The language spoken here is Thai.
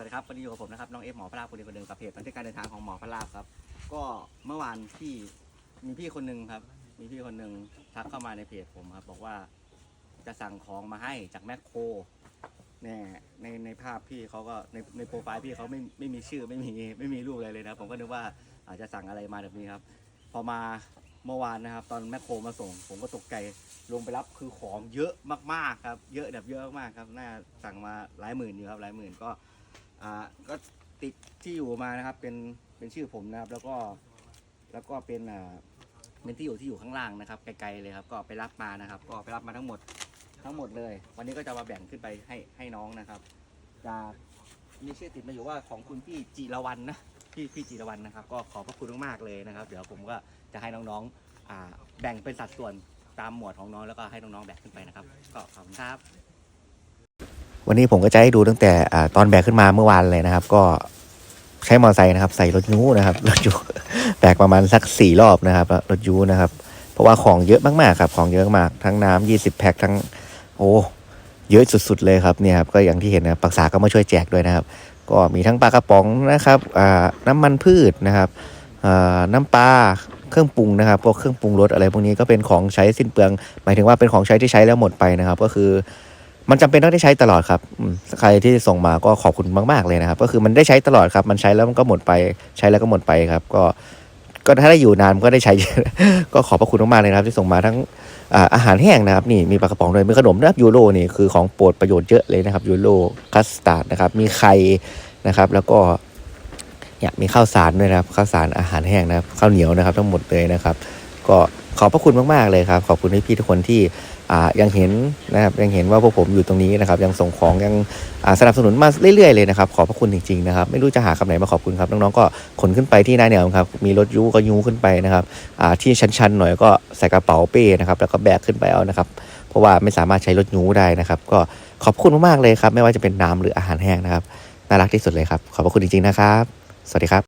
วัสดีครับวันนี้อยู่กับผมนะครับน้องเอฟหมอพระราคนเดียวคนเดิมกับเพจบันทึกการเดินทางของหมอพระราครับ ก็เมื่อวานพี่มีพี่คนหนึ่งครับ มีพี่คนหนึ่งทักเข้ามาในเพจผมครับ บอกว่าจะสั่งของมาให้จากแมคโครแน่ในในภาพพี่เขาก็ในในโปรไฟล์พี่เขาไม่ไม่มีชื่อไม่มีไม่มีรูปอะไรเลยนะผมก็นึกว่าอาจจะสั่งอะไรมาแบบนี้ครับ พอมาเมื่อวานนะครับ ตอนแมคโครมาส่ง ผมก็ตกใจลงไปรับคือของเยอะมากๆครับ เยอะแบบเยอะมากครับน่าสั่งมาหลายหมื่นอยู่ครับหลายหมื่นก็ อ่าก็ติดที่อยู่มานะครับ เป็นเป็นชื่อผมนะครับ แล้วก็แล้วก็เป็นอ่าเป็นที่อยู่ที่อยู่ข้างล่างนะครับไกลๆเลยครับ ก็ไปรับมานะครับ ก็ไปรับมาทั้งหมดทั้งหมดเลย วันนี้ก็จะมาแบ่งขึ้นไปให้ให้น้องนะครับจะมีชื่อติดมาอยู่ว่าของคุณพี่จิรวรรณนะพี่พี่จิรวรรณนะครับ ก็ขอบพระคุณมากๆเลยนะครับ เดี๋ยวผมก็จะให้น้องๆอ่าแบ่งเป็นสัดส่วนตามหมวดของน้องแล้วก็ให้น้องๆแบ่งขึ้นไปนะครับ ก็ขอบคุณครับ วันนี้ผมก็จะให้ดูตั้งแต่อตอนแบกขึ้นมาเมื่อวานเลยนะครับ ก็ใช้มอเตอร์ไซค์นะครับ ใส่รถยูนะครับรถยูแบกประมาณสักสี่รอบนะครับรถยูนะครับ เพราะว่าของเยอะมากๆครับ ของเยอะมากทั้งน้ำยี่สิบแพ็คทั้งโอ้เยอะสุดๆเลยครับเนี่ยครับก็อย่างที่เห็นนะปักษาก็มาช่วยแจกด้วยนะครับ ก็มีทั้งปลากระป๋องนะครับน้ำมันพืชนะครับน้ำปลาเครื่องปรุงนะครับพวกเครื่องปรุงรสอะไรพวกนี้ก็เป็นของใช้สิ้นเปลือง หมายถึงว่าเป็นของใช้ที่ใช้แล้วหมดไปนะครับ ก็คือ มันจำเป็นต้องได้ใช้ตลอดครับใครที่ส่งมาก็ขอบคุณมาก ๆเลยนะครับ ก็คือมันได้ใช้ตลอดครับ มันใช้แล้วมันก็หมดไป ใช้แล้วก็หมดไปครับ ก็ ก็ถ้าได้อยู่นานมันก็ได้ใช้ ก็ขอบพระคุณมากๆเลยนะครับ ที่ส่งมาทั้งอาอาหารแห้งนะครับนี่มีปลากระป๋องด้วยมีขนมนะครับยูโรนี่คือของโปรดประโยชน์เยอะเลยนะครับยูโรคัสตาร์ดนะครับมีไข่นะครับ แล้วก็เนี่ยมีข้าวสารด้วยนะครับข้าวสารอาหารแห้งนะครับข้าวเหนียวนะครับ ทั้งหมดเลยนะครับ ก็ขอบพระคุณมากๆเลยครับ ขอบคุณพี่ๆทุกคนที่ยังเห็นนะครับยังเห็นว่าพวกผมอยู่ตรงนี้นะครับ ยังส่งของยังสนับสนุนมาเรื่อยๆเลยนะครับ ขอบพระคุณจริงๆนะครับ ไม่รู้จะหาคำไหนมาขอบคุณครับน้องๆก็ขนขึ้นไปที่หน้าเหนียวครับ มีรถยูก็ยูขึ้นไปนะครับที่ชันๆหน่อยก็ใส่กระเป๋าเป้นะครับ แล้วก็แบกขึ้นไปเอานะครับ เพราะว่าไม่สามารถใช้รถยูได้นะครับ ก็ขอบคุณมากๆเลยครับ ไม่ว่าจะเป็นน้ำหรืออาหารแห้งนะครับน่ารักที่สุดเลยครับ ขอบพระคุณจริงๆนะครับ สวัสดีครับ